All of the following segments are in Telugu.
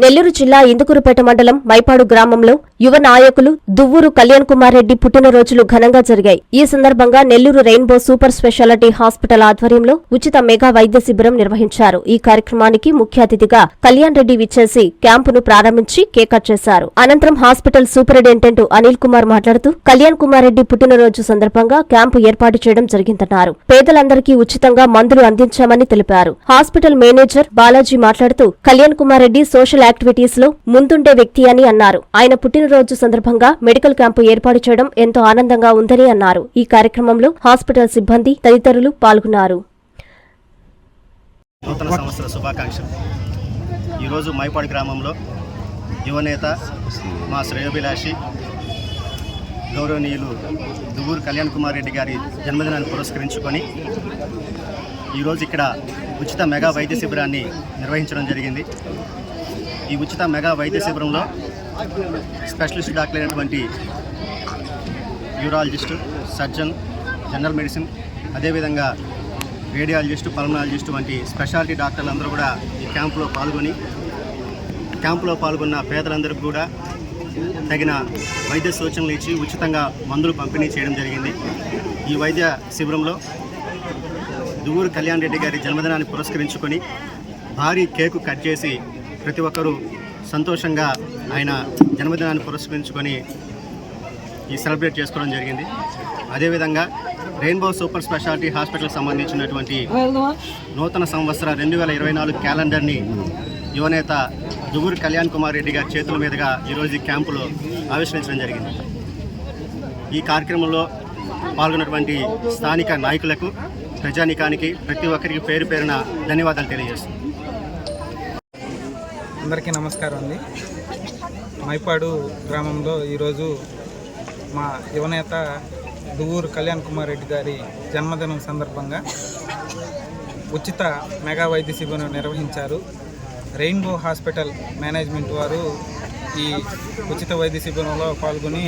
నెల్లూరు జిల్లా ఇందుకూరుపేట మండలం మైపాడు గ్రామంలో యువ నాయకులు దువ్వూరు కళ్యాణ్ కుమార్ రెడ్డి పుట్టినరోజులు ఘనంగా జరిగాయి. ఈ సందర్భంగా Nellore rainbow super speciality hospital ఆధ్వర్యంలో ఉచిత మెగా వైద్య శిబిరం నిర్వహించారు. ఈ కార్యక్రమానికి ముఖ్య అతిథిగా కళ్యాణ్ రెడ్డి విచ్చేసి క్యాంపును ప్రారంభించి కేక్ కట్ చేశారు. అనంతరం హాస్పిటల్ సూపరింటెండెంట్ అనిల్ కుమార్ మాట్లాడుతూ కళ్యాణ్ కుమార్ రెడ్డి పుట్టినరోజు సందర్భంగా క్యాంపు ఏర్పాటు చేయడం జరిగిందన్నారు. పేదలందరికీ ఉచితంగా మందులు అందించామని తెలిపారు. హాస్పిటల్ మేనేజర్ బాలాజీ మాట్లాడుతూ కళ్యాణ్ కుమార్ రెడ్డి సోషల్ యాక్టివిటీస్లో ముందుండే వ్యక్తి అని అన్నారు. ఆయన పుట్టినరోజు సందర్భంగా మెడికల్ క్యాంపు ఏర్పాటు చేయడం ఎంతో ఆనందంగా ఉందని అన్నారు. ఈ కార్యక్రమంలో హాస్పిటల్ సిబ్బంది తదితరులు పాల్గొన్నారు. నూతన సంవత్సర శుభాకాంక్షలు. ఈరోజు మైపాడు గ్రామంలో యువనేత మా శ్రేయోభిలాషి గౌరవనీయులు దువ్వూరు కళ్యాణ్ కుమార్ రెడ్డి గారి జన్మదినాన్ని పురస్కరించుకొని ఈరోజు ఇక్కడ ఉచిత మెగా వైద్య శిబిరాన్ని నిర్వహించడం జరిగింది. ఈ ఉచిత మెగా వైద్య శిబిరంలో స్పెషలిస్ట్ డాక్టర్ అయినటువంటి యూరాలజిస్టు సర్జన్ జనరల్ మెడిసిన్ అదేవిధంగా రేడియాలజిస్టు పల్మనాలజిస్టు వంటి స్పెషాలిటీ డాక్టర్లు అందరూ కూడా ఈ క్యాంపులో పాల్గొని క్యాంపులో పాల్గొన్న పేదలందరికీ కూడా తగిన వైద్య సూచనలు ఇచ్చి ఉచితంగా మందులు పంపిణీ చేయడం జరిగింది. ఈ వైద్య శిబిరంలో దువ్వూరు కళ్యాణ్ రెడ్డి గారి జన్మదినాన్ని పురస్కరించుకొని భారీ కేకు కట్ చేసి ప్రతి ఒక్కరూ సంతోషంగా ఆయన జన్మదినాన్ని పురస్కరించుకొని ఈ సెలబ్రేట్ చేసుకోవడం జరిగింది. అదేవిధంగా రెయిన్బో సూపర్ స్పెషాలిటీ హాస్పిటల్కి సంబంధించినటువంటి నూతన సంవత్సర రెండు వేల ఇరవై నాలుగు క్యాలెండర్ని యువనేత జుగురు కళ్యాణ్ కుమార్ రెడ్డి గారి చేతుల మీదుగా ఈరోజు ఈ క్యాంపులో ఆవిష్కరించడం జరిగింది. ఈ కార్యక్రమంలో పాల్గొన్నటువంటి స్థానిక నాయకులకు ప్రజానికానికి ప్రతి ఒక్కరికి పేరు పేరున ధన్యవాదాలు తెలియజేస్తున్నాను అందరికీ నమస్కారం అండి. మైపాడు గ్రామంలో ఈరోజు మా యువనేత దువ్వూరు కళ్యాణ్ కుమార్ రెడ్డి గారి జన్మదినం సందర్భంగా ఉచిత మెగా వైద్య శిబిరం నిర్వహించారు. రెయిన్బో హాస్పిటల్ మేనేజ్మెంట్ వారు ఈ ఉచిత వైద్య శిబిరంలో పాల్గొని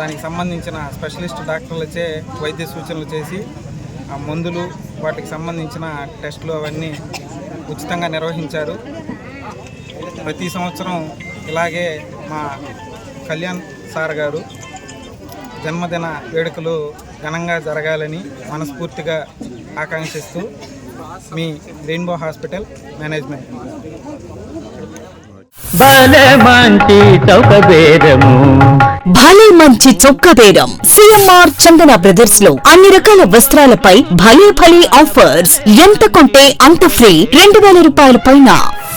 దానికి సంబంధించిన స్పెషలిస్ట్ డాక్టర్లచే వైద్య సూచనలు చేసి ఆ మందులు వాటికి సంబంధించిన టెస్టులు అవన్నీ ఉచితంగా నిర్వహించారు. ప్రతి సంవత్సరం ఇలాగే మా కళ్యాణ్ సార్ గారు జన్మదిన వేడుకలు ఘనంగా జరగాలని మనస్ఫూర్తిగా ఆకాంక్షిస్తూ మీ రెయిన్బో హాస్పిటల్ మేనేజ్మెంట్. భలే మంచి చౌక బేరము. భలే మంచి చొక్క బేరం. సిఎంఆర్ చందన బ్రదర్స్లో అన్ని రకాల వస్త్రాలపై భలే భలే ఆఫర్స్. ఎంత కొంటే అంత ఫ్రీ. రెండు వేల రూపాయల పైన